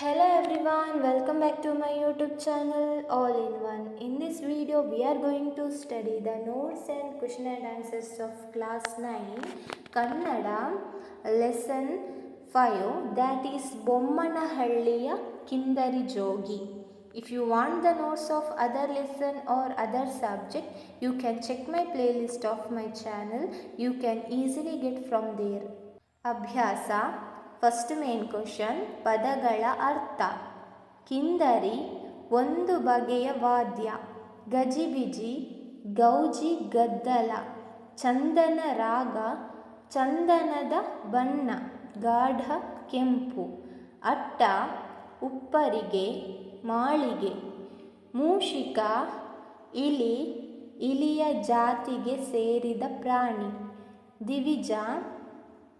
hello everyone welcome back to my youtube channel all in one. In this video we are going to study the notes and question and answers of class 9 kannada lesson 5 that is bommanahalliya kindari jogi. If you want the notes of other lesson or other subject you can check my playlist of my channel. You can easily get from there. Abhyasa first main question ಪದಗಳ ಅರ್ಥ. ಕಿಂದರಿ, ಒಂದು ಬಗೆಯ ವಾದ್ಯ. ಗಜಿಬಿಜಿ, ಗೌಜಿ ಗದ್ದಲ. ಚಂದನ ರಾಗ, ಚಂದನದ ಬಣ್ಣ. ಗಾಢ ಕೆಂಪು. ಅಟ್ಟ, ಉಪ್ಪರಿಗೆ, ಮಾಳಿಗೆ. ಮೂಷಿಕ, ಇಲಿ, ಇಲಿಯ ಜಾತಿಗೆ ಸೇರಿದ ಪ್ರಾಣಿ. ದಿವಿಜ,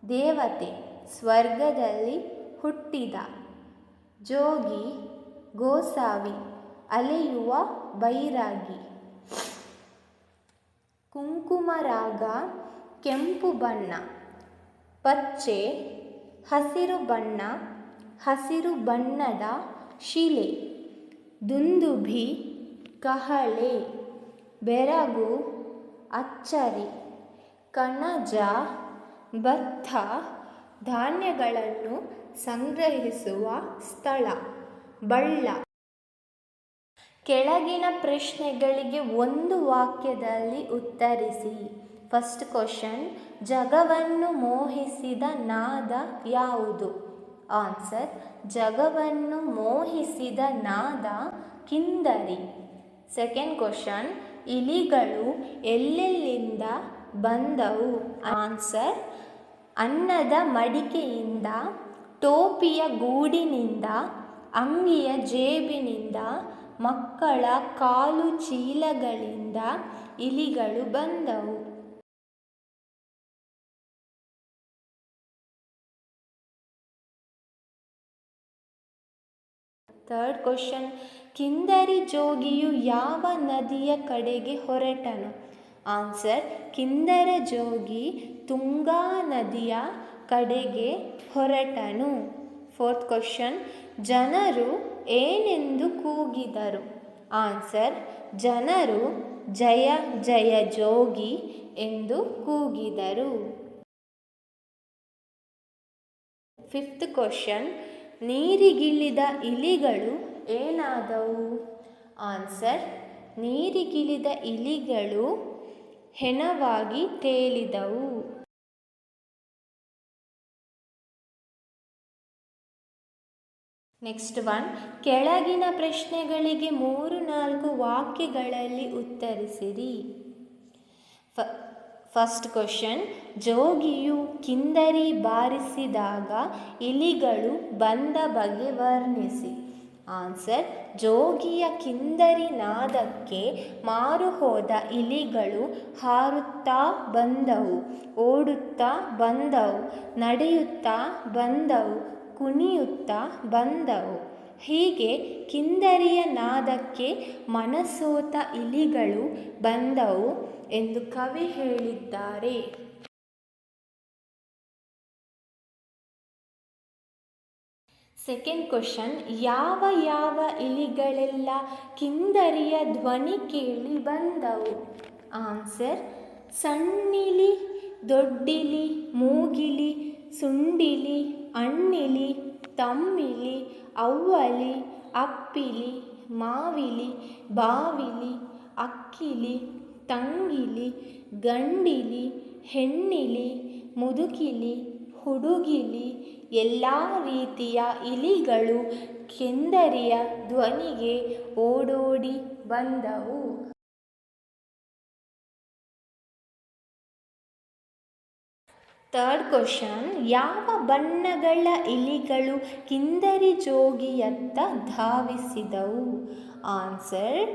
ದೇವತೆ. ಸ್ವರ್ಗದಲ್ಲಿ ಹುಟ್ಟಿದ ಜೋಗಿ ಗೋಸಾವಿ ಅಲೆಯುವ ಬೈರಾಗಿ. ಕುಂಕುಮರಾಗ ಕೆಂಪು ಬಣ್ಣ, ಪಚ್ಚೆ ಹಸಿರು ಬಣ್ಣ, ಹಸಿರು ಬಣ್ಣದ ಶಿಲೆ, ದುಂದುಭಿ ಕಹಳೆ, ಬೆರಗು ಅಚ್ಚರಿ, ಕಣಜ ಭತ್ತ ಧಾನ್ಯಗಳನ್ನು ಸಂಗ್ರಹಿಸುವ ಸ್ಥಳ, ಬಳ್ಳ. ಕೆಳಗಿನ ಪ್ರಶ್ನೆಗಳಿಗೆ ಒಂದು ವಾಕ್ಯದಲ್ಲಿ ಉತ್ತರಿಸಿ. ಫಸ್ಟ್ ಕ್ವಶನ್ ಜಗವನ್ನು ಮೋಹಿಸಿದ ನಾದ ಯಾವುದು? ಆನ್ಸರ್ ಜಗವನ್ನು ಮೋಹಿಸಿದ ನಾದ ಕಿಂದರಿ. ಸೆಕೆಂಡ್ ಕ್ವಶನ್ ಇಲಿಗಳು ಎಲ್ಲೆಲ್ಲಿಂದ ಬಂದವು? ಆನ್ಸರ್ ಅನ್ನದ ಮಡಿಕೆಯಿಂದ, ಟೋಪಿಯ ಗೂಡಿನಿಂದ, ಅಂಗಿಯ ಜೇಬಿನಿಂದ, ಮಕ್ಕಳ ಕಾಲು ಚೀಲಗಳಿಂದ ಇಲಿಗಳು ಬಂದವು. ಥರ್ಡ್ ಕ್ವಶನ್ ಕಿಂದರಿ ಜೋಗಿಯು ಯಾವ ನದಿಯ ಕಡೆಗೆ ಹೊರಟನು? ಆನ್ಸರ್ ಕಿಂದರ ಜೋಗಿ ತುಂಗಾ ನದಿಯ ಕಡೆಗೆ ಹೊರಟನು. ಫೋರ್ತ್ ಕ್ವಶನ್ ಜನರು ಏನೆಂದು ಕೂಗಿದರು? ಆನ್ಸರ್ ಜನರು ಜಯ ಜಯ ಜೋಗಿ ಎಂದು ಕೂಗಿದರು. ಫಿಫ್ತ್ ಕ್ವಶನ್ ನೀರಿಗಿಳಿದ ಇಲಿಗಳು ಏನಾದವು? ಆನ್ಸರ್ ನೀರಿಗಿಳಿದ ಇಲಿಗಳು ಹೆಣವಾಗಿ ತೇಲಿದವು. ನೆಕ್ಸ್ಟ್ ಒನ್ ಕೆಳಗಿನ ಪ್ರಶ್ನೆಗಳಿಗೆ ಮೂರು, ನಾಲ್ಕು ವಾಕ್ಯಗಳಲ್ಲಿ ಉತ್ತರಿಸಿರಿ. ಫಸ್ಟ್ ಕ್ವಶನ್ ಜೋಗಿಯು ಕಿಂದರಿ ಬಾರಿಸಿದಾಗ ಇಲಿಗಳು ಬಂದ ಬಗೆ ವರ್ಣಿಸಿ. ಆನ್ಸರ್ ಜೋಗಿಯ ಕಿಂದರಿ ನಾದಕ್ಕೆ ಮಾರು ಹೋದ ಇಲಿಗಳು ಹಾರುತ್ತಾ ಬಂದವು, ಓಡುತ್ತಾ ಬಂದವು, ನಡೆಯುತ್ತಾ ಬಂದವು. ಕುಣಿಯುತ್ತಾ ಬಂದವು. ಹೀಗೆ ಕಿಂದರಿಯ ನಾದಕ್ಕೆ ಮನಸೋತ ಇಲಿಗಳು ಬಂದವು ಎಂದು ಕವಿ ಹೇಳಿದ್ದಾರೆ. ಸೆಕೆಂಡ್ ಕ್ವಶನ್ ಯಾವ ಯಾವ ಇಲಿಗಳೆಲ್ಲ ಕಿಂದರಿಯ ಧ್ವನಿ ಕೇಳಿ ಬಂದವು? ಆನ್ಸರ್ ಸಣ್ಣಿಲಿ, ದೊಡ್ಡಿಲಿ, ಮೂಗಿಲಿ, ಸುಂಡಿಲಿ ಅಣ್ಣಿಲಿ ತಮ್ಮಿಲಿ ಅವ್ವಲಿ ಅಪ್ಪಿಲಿ ಮಾವಿಲಿ ಬಾವಿಲಿ ಅಕ್ಕಿಲಿ ತಂಗಿಲಿ ಗಂಡಿಲಿ ಹೆಣ್ಣಿಲಿ ಮುದುಕಿಲಿ ಹುಡುಗಿಲಿ ಎಲ್ಲ ರೀತಿಯ ಇಲಿಗಳು ಕೆಂದರಿಯ ಧ್ವನಿಗೆ ಓಡೋಡಿ ಬಂದವು ಥರ್ಡ್ ಕ್ವಶನ್ ಯಾವ ಬಣ್ಣಗಳ ಇಲಿಗಳು ಕಿಂದರಿ ಜೋಗಿಯತ್ತ ಧಾವಿಸಿದವು? ಆನ್ಸರ್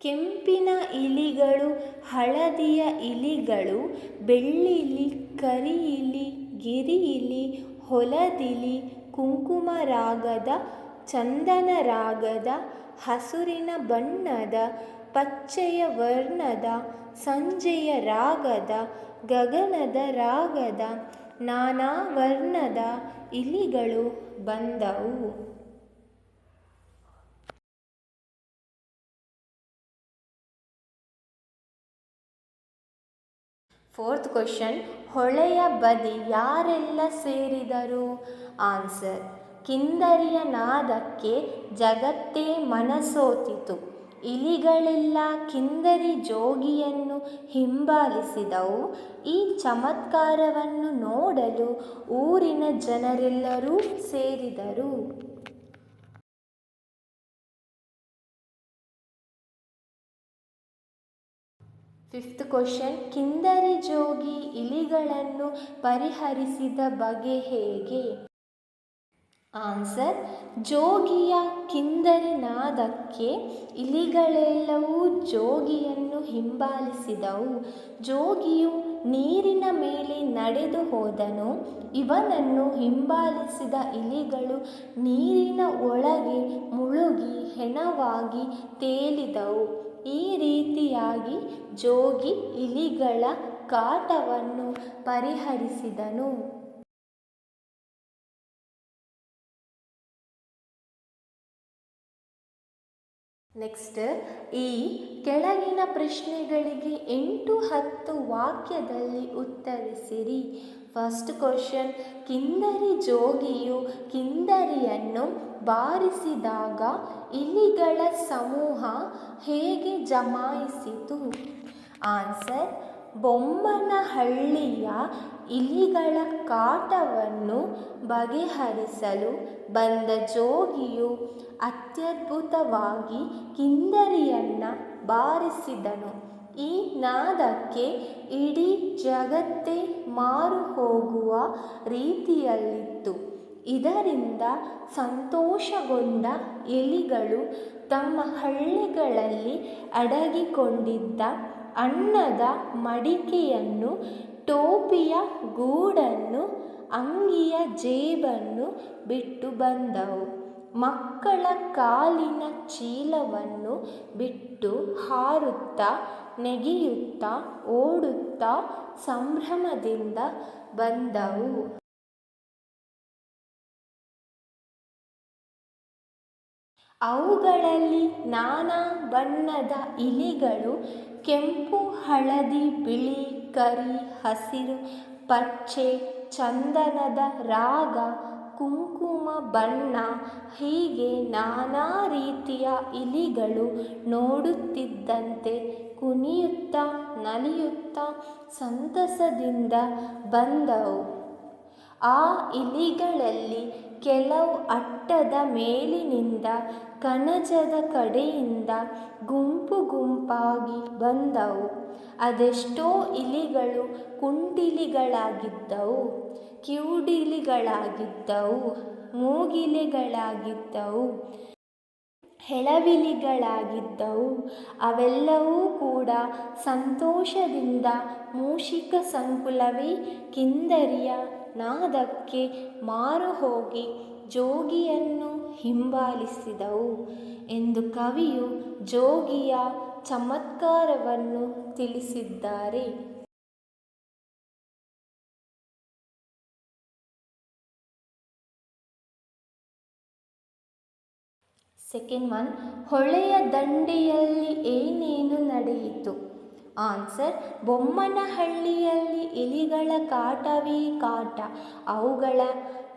ಕೆಂಪಿನ ಇಲಿಗಳು, ಹಳದಿಯ ಇಲಿಗಳು ಬೆಳ್ಳಿಲಿ ಕರಿ ಇಲಿ, ಗಿರಿ ಇಲಿ, ಹೊಲದಿಲಿ, ಕುಂಕುಮ ರಾಗದ, ಚಂದನ ರಾಗದ, ಹಸುರಿನ ಬಣ್ಣದ ಪಚ್ಚೆಯ ವರ್ಣದ, ಸಂಜೆಯ ರಾಗದ, ಗಗನದ ರಾಗದ, ನಾನಾ ವರ್ಣದ ಇಲಿಗಳು ಬಂದವು. ಫೋರ್ತ್ ಕ್ವಶನ್ ಹೊಳೆಯ ಬದಿ ಯಾರೆಲ್ಲ ಸೇರಿದರು? ಆನ್ಸರ್ ಕಿಂದರಿಯ ನಾದಕ್ಕೆ ಜಗತ್ತೇ ಮನಸೋತಿತು. ಇಲಿಗಳೆಲ್ಲ ಕಿಂದರಿ ಜೋಗಿಯನ್ನು ಹಿಂಬಾಲಿಸಿದವು. ಈ ಚಮತ್ಕಾರವನ್ನು ನೋಡಲು ಊರಿನ ಜನರೆಲ್ಲರೂ ಸೇರಿದರು. ಫಿಫ್ತ್ ಕ್ವಶನ್ ಕಿಂದರಿ ಜೋಗಿ ಇಲಿಗಳನ್ನು ಪರಿಹರಿಸಿದ ಬಗೆ ಹೇಗೆ? ಆನ್ಸರ್ ಜೋಗಿಯ ಕಿಂದರಿನಾದಕ್ಕೆ ಇಲಿಗಳೆಲ್ಲವೂ ಜೋಗಿಯನ್ನು ಹಿಂಬಾಲಿಸಿದವು. ಜೋಗಿಯು ನೀರಿನ ಮೇಲೆ ನಡೆದು ಹೋದನು. ಇವನನ್ನು ಹಿಂಬಾಲಿಸಿದ ಇಲಿಗಳು ನೀರಿನ ಒಳಗೆ ಮುಳುಗಿ ಹೆಣವಾಗಿ ತೇಲಿದವು. ಈ ರೀತಿಯಾಗಿ ಜೋಗಿ ಇಲಿಗಳ ಕಾಟವನ್ನು ಪರಿಹರಿಸಿದನು. ನೆಕ್ಸ್ಟ್ ಈ ಕೆಳಗಿನ ಪ್ರಶ್ನೆಗಳಿಗೆ ಎಂಟು ಹತ್ತು ವಾಕ್ಯದಲ್ಲಿ ಉತ್ತರಿಸಿರಿ. ಫಸ್ಟ್ ಕ್ವಶನ್ ಕಿಂದರಿ ಜೋಗಿಯು ಕಿಂದರಿಯನ್ನು ಬಾರಿಸಿದಾಗ ಇಲಿಗಳ ಸಮೂಹ ಹೇಗೆ ಜಮಾಯಿಸಿತು? ಆನ್ಸರ್ ಬೊಮ್ಮನಹಳ್ಳಿಯ ಇಲಿಗಳ ಕಾಟವನ್ನು ಬಗೆಹರಿಸಲು ಬಂದ ಜೋಗಿಯು ಅತ್ಯದ್ಭುತವಾಗಿ ಕಿಂದರಿಯನ್ನು ಬಾರಿಸಿದನು. ಈ ನಾದಕ್ಕೆ ಇಡೀ ಜಗತ್ತೇ ಮಾರು ಹೋಗುವ ರೀತಿಯಲ್ಲಿತ್ತು. ಇದರಿಂದ ಸಂತೋಷಗೊಂಡ ಎಲಿಗಳು ತಮ್ಮ ಹಳ್ಳಿಗಳಲ್ಲಿ ಅಡಗಿಕೊಂಡಿದ್ದ ಅನ್ನದ ಮಡಿಕೆಯನ್ನು ಟೋಪಿಯ ಗೂಡನ್ನು, ಅಂಗಿಯ ಜೇಬನ್ನು ಬಿಟ್ಟು ಬಂದವು. ಮಕ್ಕಳ ಕಾಲಿನ ಚೀಲವನ್ನು ಬಿಟ್ಟು ಹಾರುತ್ತಾ, ನೆಗೆಯುತ್ತಾ, ಓಡುತ್ತಾ ಸಂಭ್ರಮದಿಂದ ಬಂದವು. ಅವುಗಳಲ್ಲಿ ನಾನಾ ಬಣ್ಣದ ಇಲಿಗಳು ಕೆಂಪು ಹಳದಿ ಬಿಳಿ ಕರಿ ಹಸಿರು ಪಚ್ಚೆ ಚಂದನದ ರಾಗ ಕುಂಕುಮ ಬಣ್ಣ ಹೀಗೆ ನಾನಾ ರೀತಿಯ ಇಲಿಗಳು ನೋಡುತ್ತಿದ್ದಂತೆ ಕುಣಿಯುತ್ತಾ ನಲಿಯುತ್ತಾ ಸಂತಸದಿಂದ ಬಂದವು. ಆ ಇಲಿಗಳಲ್ಲಿ ಕೆಲವು ಅಟ್ಟದ ಮೇಲಿನಿಂದ, ಕಣಜದ ಕಡೆಯಿಂದ ಗುಂಪು ಗುಂಪಾಗಿ ಬಂದವು. ಅದೆಷ್ಟೋ ಇಲಿಗಳು ಕುಂಡಿಲಿಗಳಾಗಿದ್ದವು, ಕಿವುಡಿಲಿಗಳಾಗಿದ್ದವು, ಮೂಗಿಲಿಗಳಾಗಿದ್ದವು, ಹೆಳವಿಲಿಗಳಾಗಿದ್ದವು. ಅವೆಲ್ಲವೂ ಕೂಡ ಸಂತೋಷದಿಂದ ಮೂಷಿಕ ಸಂಕುಲವೇ ಕಿಂದರಿಯ ನಾದಕ್ಕೆ ಮಾರು ಹೋಗಿ ಜೋಗಿಯನ್ನು ಹಿಂಬಾಲಿಸಿದವು ಎಂದು ಕವಿಯು ಜೋಗಿಯ ಚಮತ್ಕಾರವನ್ನು ತಿಳಿಸಿದ್ದಾರೆ. ಸೆಕೆಂಡ್ ಒನ್, ಹೊಳೆಯ ದಂಡೆಯಲ್ಲಿ ಏನೇನು ನಡೆಯಿತು? ಆನ್ಸರ್ ಬೊಮ್ಮನಹಳ್ಳಿಯಲ್ಲಿ ಇಲಿಗಳ ಕಾಟವೇ ಕಾಟ. ಅವುಗಳ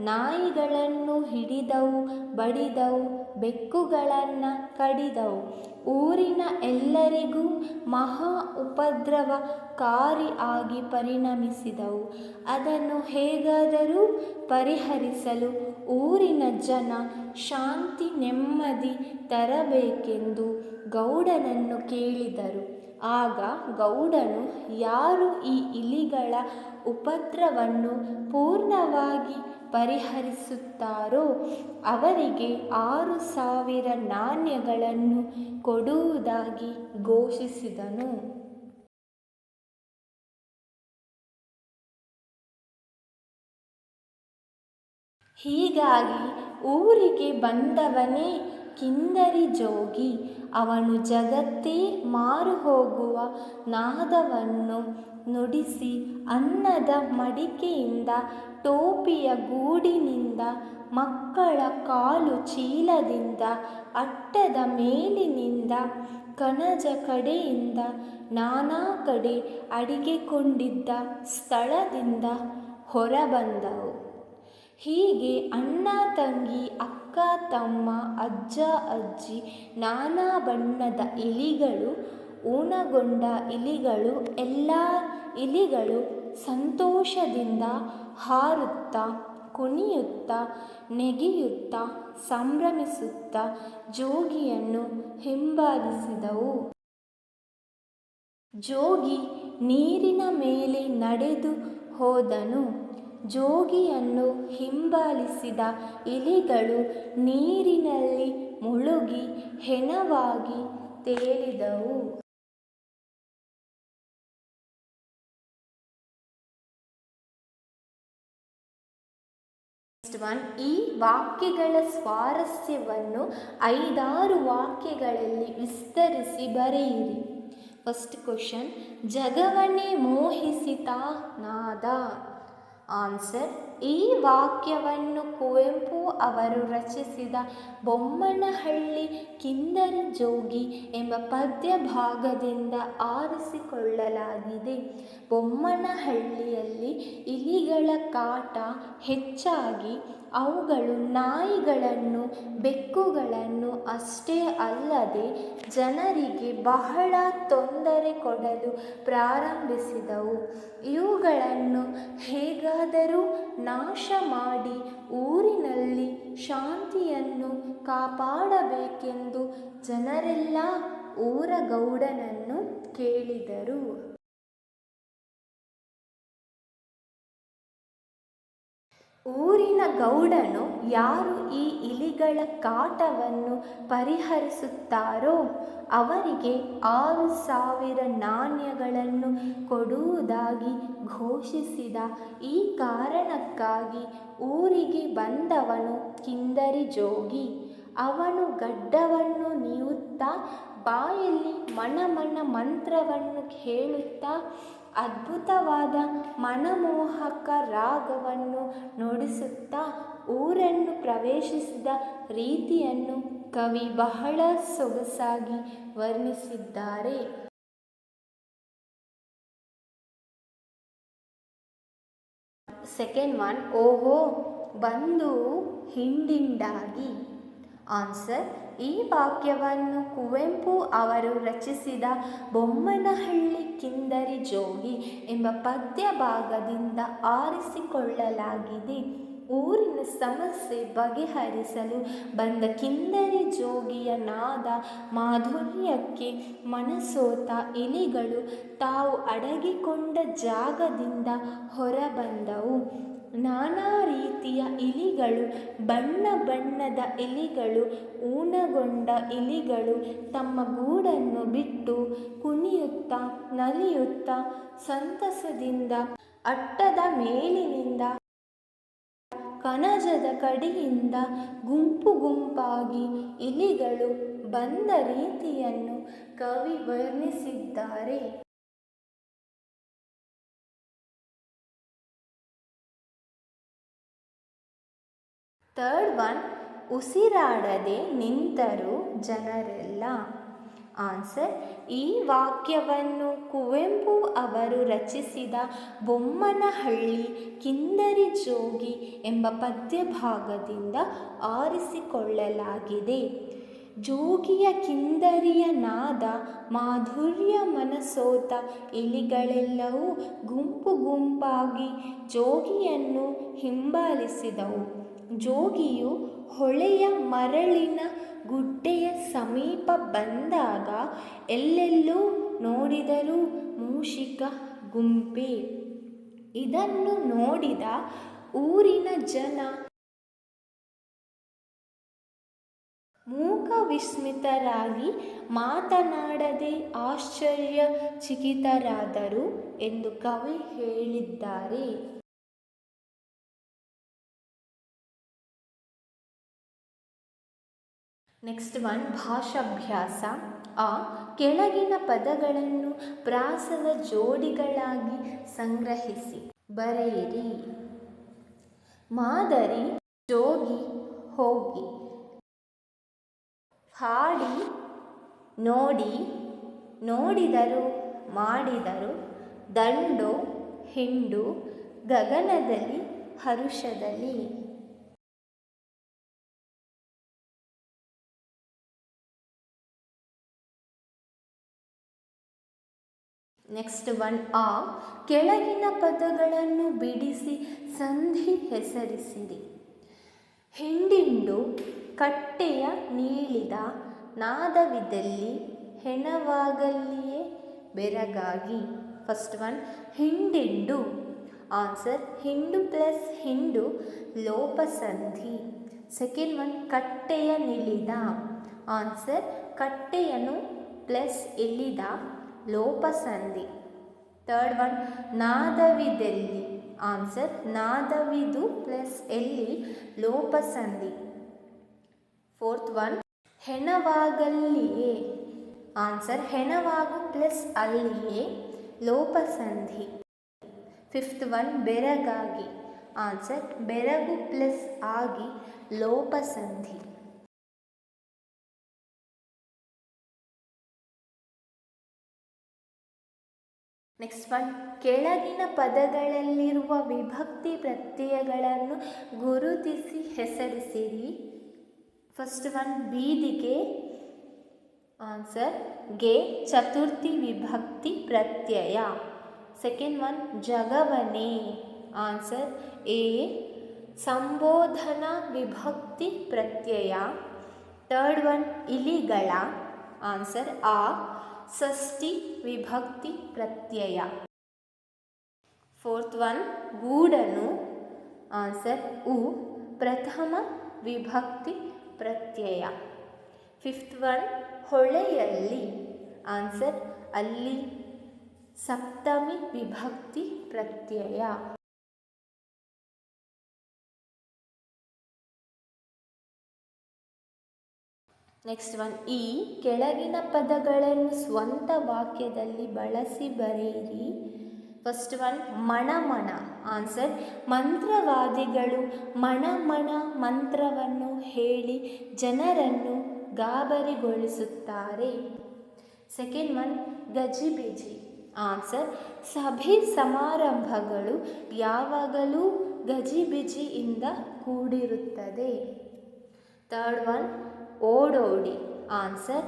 ನಾಯಿಗಳನ್ನು ಹಿಡಿದವು, ಬಡಿದವು, ಬೆಕ್ಕುಗಳನ್ನು ಕಡಿದವು. ಊರಿನ ಎಲ್ಲರಿಗೂ ಮಹಾ ಉಪದ್ರವಕಾರಿ ಆಗಿ ಪರಿಣಮಿಸಿದವು. ಅದನ್ನು ಹೇಗಾದರೂ ಪರಿಹರಿಸಲು ಊರಿನ ಜನ ಶಾಂತಿ ನೆಮ್ಮದಿ ತರಬೇಕೆಂದು ಗೌಡನನ್ನು ಕೇಳಿದರು. ಆಗ ಗೌಡನು, ಯಾರು ಈ ಇಲಿಗಳ ಉಪದ್ರವನ್ನು ಪೂರ್ಣವಾಗಿ ಪರಿಹರಿಸುತ್ತಾರೋ, ಅವರಿಗೆ ಆರು ಸಾವಿರ ನಾಣ್ಯಗಳನ್ನು ಕೊಡುವುದಾಗಿ ಘೋಷಿಸಿದನು. ಹೀಗಾಗಿ ಊರಿಗೆ ಬಂದವನೇ ಕಿಂದರಿ ಜೋಗಿ. ಅವನು ಜಗತ್ತೇ ಮಾರು ಹೋಗುವ ನಾದವನ್ನು ನುಡಿಸಿ ಅನ್ನದ ಮಡಿಕೆಯಿಂದ ಟೋಪಿಯ ಗೂಡಿನಿಂದ ಮಕ್ಕಳ ಕಾಲು ಚೀಲದಿಂದ ಅಟ್ಟದ ಮೇಲಿನಿಂದ ಕಣಜ ಕಡೆಯಿಂದ ನಾನಾ ಕಡೆ ಅಡಿಗೆಕೊಂಡಿದ್ದ ಸ್ಥಳದಿಂದ ಹೊರಬಂದವು. ಹೀಗೆ ಅಣ್ಣ, ತಂಗಿ, ಅಕ್ಕ, ತಮ್ಮ, ಅಜ್ಜ, ಅಜ್ಜಿ, ನಾನಾ ಬಣ್ಣದ ಇಲಿಗಳು, ಊನಗೊಂಡ ಇಲಿಗಳು, ಎಲ್ಲ ಇಲಿಗಳು ಸಂತೋಷದಿಂದ ಹಾರುತ್ತಾ, ಕುಣಿಯುತ್ತಾ, ನೆಗೆಯುತ್ತಾ, ಸಂಭ್ರಮಿಸುತ್ತಾ ಜೋಗಿಯನ್ನು ಹಿಂಬಾಲಿಸಿದವು. ಜೋಗಿ ನೀರಿನ ಮೇಲೆ ನಡೆದು ಹೋದನು. ಜೋಗಿಯನ್ನು ಹಿಂಬಾಲಿಸಿದ ಇಲಿಗಳು ನೀರಿನಲ್ಲಿ ಮುಳುಗಿ ಹೆಣವಾಗಿ ತೇಲಿದವು. ಒನ್ ಈ ವಾಕ್ಯಗಳ ಸ್ವಾರಸ್ಯವನ್ನು ಐದಾರು ವಾಕ್ಯಗಳಲ್ಲಿ ವಿಸ್ತರಿಸಿ ಬರೆಯಿರಿ. ಫಸ್ಟ್ ಕ್ವಶನ್ ಜಗವನ್ನೇ ಮೋಹಿಸಿತ ನಾದ. ಆನ್ಸರ್ ಈ ವಾಕ್ಯವನ್ನು ಕುವೆಂಪು ಅವರು ರಚಿಸಿದ ಬೊಮ್ಮನಹಳ್ಳಿ ಕಿಂದರ ಜೋಗಿ ಎಂಬ ಪದ್ಯ ಭಾಗದಿಂದ ಆರಿಸಿಕೊಳ್ಳಲಾಗಿದೆ. ಬೊಮ್ಮನಹಳ್ಳಿಯಲ್ಲಿ ಇಲಿಗಳ ಕಾಟ ಹೆಚ್ಚಾಗಿ ಅವುಗಳು ನಾಯಿಗಳನ್ನು, ಬೆಕ್ಕುಗಳನ್ನು ಅಷ್ಟೇ ಅಲ್ಲದೆ ಜನರಿಗೆ ಬಹಳ ತೊಂದರೆ ಕೊಡಲು ಪ್ರಾರಂಭಿಸಿದವು. ಇವುಗಳನ್ನು ಹೇಗಾದರೂ ನಾಶ ಮಾಡಿ ಊರಿನಲ್ಲಿ ಶಾಂತಿಯನ್ನು ಕಾಪಾಡಬೇಕೆಂದು ಜನರೆಲ್ಲ ಊರಗೌಡನನ್ನು ಕೇಳಿದರು. ಊರಿನ ಗೌಡನು ಯಾರು ಈ ಇಲಿಗಳ ಕಾಟವನ್ನು ಪರಿಹರಿಸುತ್ತಾರೋ ಅವರಿಗೆ ಆರು ಸಾವಿರ ನಾಣ್ಯಗಳನ್ನು ಕೊಡುವುದಾಗಿ ಘೋಷಿಸಿದ ಈ ಕಾರಣಕ್ಕಾಗಿ ಊರಿಗೆ ಬಂದವನು ಕಿಂದರಿ ಜೋಗಿ. ಅವನು ಗಡ್ಡವನ್ನು ನೀವುತ್ತಾ ಬಾಯಲ್ಲಿ ಮನಮನ ಮಂತ್ರವನ್ನು ಹೇಳುತ್ತಾ ಅದ್ಭುತವಾದ ಮನಮೋಹಕ ರಾಗವನ್ನು ನುಡಿಸುತ್ತಾ ಊರನ್ನು ಪ್ರವೇಶಿಸಿದ ರೀತಿಯನ್ನು ಕವಿ ಬಹಳ ಸೊಗಸಾಗಿ ವರ್ಣಿಸಿದ್ದಾರೆ. ಸೆಕೆಂಡ್ ಒನ್ ಓಹೋ, ಬಂದು ಹಿಂಡಿಂಡಾಗಿ. ಆನ್ಸರ್ ಈ ವಾಕ್ಯವನ್ನು ಕುವೆಂಪು ಅವರು ರಚಿಸಿದ ಬೊಮ್ಮನಹಳ್ಳಿ ಕಿಂದರಿ ಜೋಗಿ ಎಂಬ ಪದ್ಯ ಭಾಗದಿಂದ ಆರಿಸಿಕೊಳ್ಳಲಾಗಿದೆ. ಊರಿನ ಸಮಸ್ಯೆ ಬಗೆಹರಿಸಲು ಬಂದ ಕಿಂದರಿ ಜೋಗಿಯ ನಾದ ಮಾಧುರ್ಯಕ್ಕೆ ಮನಸೋತ ಇಲಿಗಳು ತಾವು ಅಡಗಿಕೊಂಡ ಜಾಗದಿಂದ ಹೊರಬಂದವು. ನಾನಾ ರೀತಿಯ ಇಲಿಗಳು, ಬಣ್ಣ ಬಣ್ಣದ ಇಲಿಗಳು, ಊನಗೊಂಡ ಇಲಿಗಳು ತಮ್ಮ ಗೂಡನ್ನು ಬಿಟ್ಟು ಕುಣಿಯುತ್ತಾ ನಲಿಯುತ್ತಾ ಸಂತಸದಿಂದ ಅಟ್ಟದ ಮೇಲಿನಿಂದ ಕಣಜದ ಕಡೆಯಿಂದ ಗುಂಪು ಗುಂಪಾಗಿ ಇಲಿಗಳು ಬಂದ ರೀತಿಯನ್ನು ಕವಿ ವರ್ಣಿಸಿದ್ದಾರೆ. ಥರ್ಡ್ ಒನ್, ಉಸಿರಾಡದೆ ನಿಂತರು ಜನರೆಲ್ಲ. ಆನ್ಸರ್, ಈ ವಾಕ್ಯವನ್ನು ಕುವೆಂಪು ಅವರು ರಚಿಸಿದ ಬೊಮ್ಮನಹಳ್ಳಿ ಕಿಂದರಿ ಜೋಗಿ ಎಂಬ ಪದ್ಯ ಭಾಗದಿಂದ ಆರಿಸಿಕೊಳ್ಳಲಾಗಿದೆ. ಜೋಗಿಯ ಕಿಂದರಿಯ ನಾದ, ಮಾಧುರ್ಯ ಮನಸೋತ, ಇಲಿಗಳೆಲ್ಲವೂ ಗುಂಪು ಗುಂಪಾಗಿ ಜೋಗಿಯನ್ನು ಹಿಂಬಾಲಿಸಿದವು. ಜೋಗಿಯು ಹೊಳೆಯ ಮರಳಿನ ಗುಡ್ಡೆಯ ಸಮೀಪ ಬಂದಾಗ ಎಲ್ಲೆಲ್ಲೂ ನೋಡಿದರೂ ಮೂಷಿಕ ಗುಂಪೆ. ಇದನ್ನು ನೋಡಿದ ಊರಿನ ಜನ ಮೂಕ ವಿಸ್ಮಿತರಾಗಿ ಮಾತನಾಡದೆ ಆಶ್ಚರ್ಯಚಕಿತರಾದರು ಎಂದು ಕವಿ ಹೇಳಿದ್ದಾರೆ. ನೆಕ್ಸ್ಟ್ ಒನ್ ಭಾಷಾಭ್ಯಾಸ. ಆ, ಕೆಳಗಿನ ಪದಗಳನ್ನು ಪ್ರಾಸದ ಜೋಡಿಗಳಾಗಿ ಸಂಗ್ರಹಿಸಿ. ಬರೆಯಿರಿ. ಮಾದರಿ, ಜೋಗಿ, ಹೋಗಿ. ಹಾಡಿ, ನೋಡಿ, ನೋಡಿದರು, ಮಾಡಿದರು, ದಂಡು, ಹಿಂಡು, ಗಗನದಲ್ಲಿ, ಹರುಷದಲ್ಲಿ. ನೆಕ್ಸ್ಟ್ ಒನ್ ಆ, ಕೆಳಗಿನ ಪದಗಳನ್ನು ಬಿಡಿಸಿ, ಸಂಧಿ ಹೆಸರಿಸಿರಿ. ಹಿಂಡಿಂಡು, ಕಟ್ಟೆಯ ನೀಳಿದ, ನಾದವಿದಲ್ಲಿ ಹೆಣವಾಗಲಿಯೇ ಬೆರಗಾಗಿ. ಫಸ್ಟ್ ಒನ್ ಹಿಂಡಿಂಡು. ಆನ್ಸರ್ ಹಿಂಡು ಪ್ಲಸ್ ಹಿಂಡು, ಲೋಪಸಂಧಿ. ಸೆಕೆಂಡ್ ಒನ್ ಕಟ್ಟೆಯ ನಿಳಿದ. ಆನ್ಸರ್ ಕಟ್ಟೆಯನು ಪ್ಲಸ್ ಇಳಿದ ಲೋಪಸಂಧಿ. ಥರ್ಡ್ ಒನ್, ನಾದವಿದೆಲ್ಲಿ? ಆನ್ಸರ್, ನಾದವಿದು ಪ್ಲಸ್ ಎಲ್ಲಿ? ಲೋಪಸಂಧಿ. ಫೋರ್ತ್ ಒನ್, ಹೆಣವಾಗಲ್ಲಿಯೇ? ಆನ್ಸರ್, ಹೆಣವಾಗು ಪ್ಲಸ್ ಅಲ್ಲಿಯೇ? ಲೋಪಸಂಧಿ. ಫಿಫ್ತ್ ಒನ್, ಬೆರಗಾಗಿ. ಆನ್ಸರ್, ಬೆರಗು ಪ್ಲಸ್ ಆಗಿ ಲೋಪಸಂಧಿ. ನೆಕ್ಸ್ಟ್ ಒನ್ ಕೆಳಗಿನ ಪದಗಳಲ್ಲಿರುವ ವಿಭಕ್ತಿ ಪ್ರತ್ಯಯಗಳನ್ನು ಗುರುತಿಸಿ ಹೆಸರಿಸಿರಿ. ಫಸ್ಟ್ ಒನ್ ಬೀದಿಗೆ. ಆನ್ಸರ್ಗೆ ಚತುರ್ಥಿ ವಿಭಕ್ತಿ ಪ್ರತ್ಯಯ. ಸೆಕೆಂಡ್ ಒನ್ ಜಗವನೆ. ಆನ್ಸರ್ ಎ, ಸಂಬೋಧನಾ ವಿಭಕ್ತಿ ಪ್ರತ್ಯಯ. Third one ಇಲಿಗಳ. ಆನ್ಸರ್ ಆ ಷಷ್ಠಿ ವಿಭಕ್ತಿ ಪ್ರತ್ಯಯ. ಫೋರ್ತ್ ಒನ್ ಗೂಡನು ಆನ್ಸರ್ ಉ, ಪ್ರಥಮ ವಿಭಕ್ತಿ ಪ್ರತ್ಯಯ. ಫಿಫ್ತ್ ಒನ್ ಹೊಳೆಯಲ್ಲಿ ಆನ್ಸರ್ ಅಲ್ಲಿ, ಸಪ್ತಮಿ ವಿಭಕ್ತಿ ಪ್ರತ್ಯಯ. ನೆಕ್ಸ್ಟ್ ಒನ್ ಈ ಕೆಳಗಿನ ಪದಗಳನ್ನು ಸ್ವಂತ ವಾಕ್ಯದಲ್ಲಿ ಬಳಸಿ ಬರೆಯಿರಿ. ಫಸ್ಟ್ ಒನ್ ಮಣ ಮಣ ಆನ್ಸರ್ ಮಂತ್ರವಾದಿಗಳು ಮಣ ಮಣ ಮಂತ್ರವನ್ನು ಹೇಳಿ ಜನರನ್ನು ಗಾಬರಿಗೊಳಿಸುತ್ತಾರೆ. ಸೆಕೆಂಡ್ ಒನ್ ಗಜಿಬಿಜಿ. ಆನ್ಸರ್ ಸಭೆ ಸಮಾರಂಭಗಳು ಯಾವಾಗಲೂ ಗಜಿಬಿಜಿಯಿಂದ ಕೂಡಿರುತ್ತದೆ. ಥರ್ಡ್ ಒನ್ ಓಡೋಡಿ. ಆನ್ಸರ್,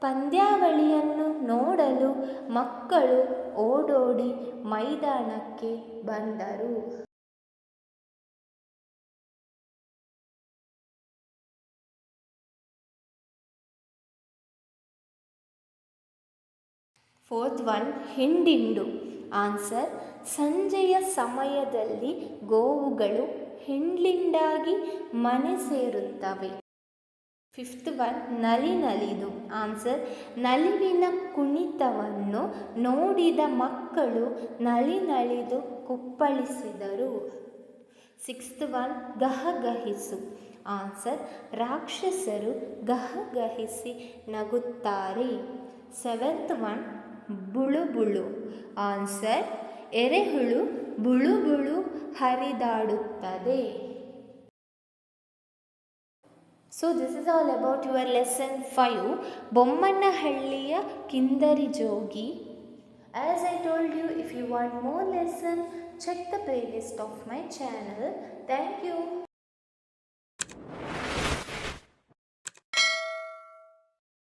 ಪಂದ್ಯಾವಳಿಯನ್ನು ನೋಡಲು ಮಕ್ಕಳು ಓಡೋಡಿ ಮೈದಾನಕ್ಕೆ ಬಂದರು. ಫೋರ್ತ್ ಒನ್ ಹಿಂಡಿಂಡು. ಆನ್ಸರ್, ಸಂಜೆಯ ಸಮಯದಲ್ಲಿ ಗೋವುಗಳು ಹಿಂಡ್ಲಿಂಡಾಗಿ ಮನೆ ಸೇರುತ್ತವೆ. ಫಿಫ್ತ್ ಒನ್ ನಲಿ ನಲಿದು. ಆನ್ಸರ್ ನಲಿವಿನ ಕುಣಿತವನ್ನು ನೋಡಿದ ಮಕ್ಕಳು ನಲಿ ನಲಿದು ಕುಪ್ಪಳಿಸಿದರು. ಸಿಕ್ಸ್ತ್ ಒನ್ ಗಹಗಹಿಸು. ಆನ್ಸರ್ ರಾಕ್ಷಸರು ಗಹಗಹಿಸಿ ನಗುತ್ತಾರೆ. ಸೆವೆಂತ್ ಒನ್ ಬುಳುಬುಳು. ಬುಳು ಆನ್ಸರ್ ಎರೆಹುಳು ಬುಳುಬುಳು ಬುಳು ಹರಿದಾಡುತ್ತದೆ. so this is all about your lesson five ಬೊಮ್ಮನಹಳ್ಳಿಯ Kindari Jogi as I told you if you want more lesson check the playlist of my channel thank you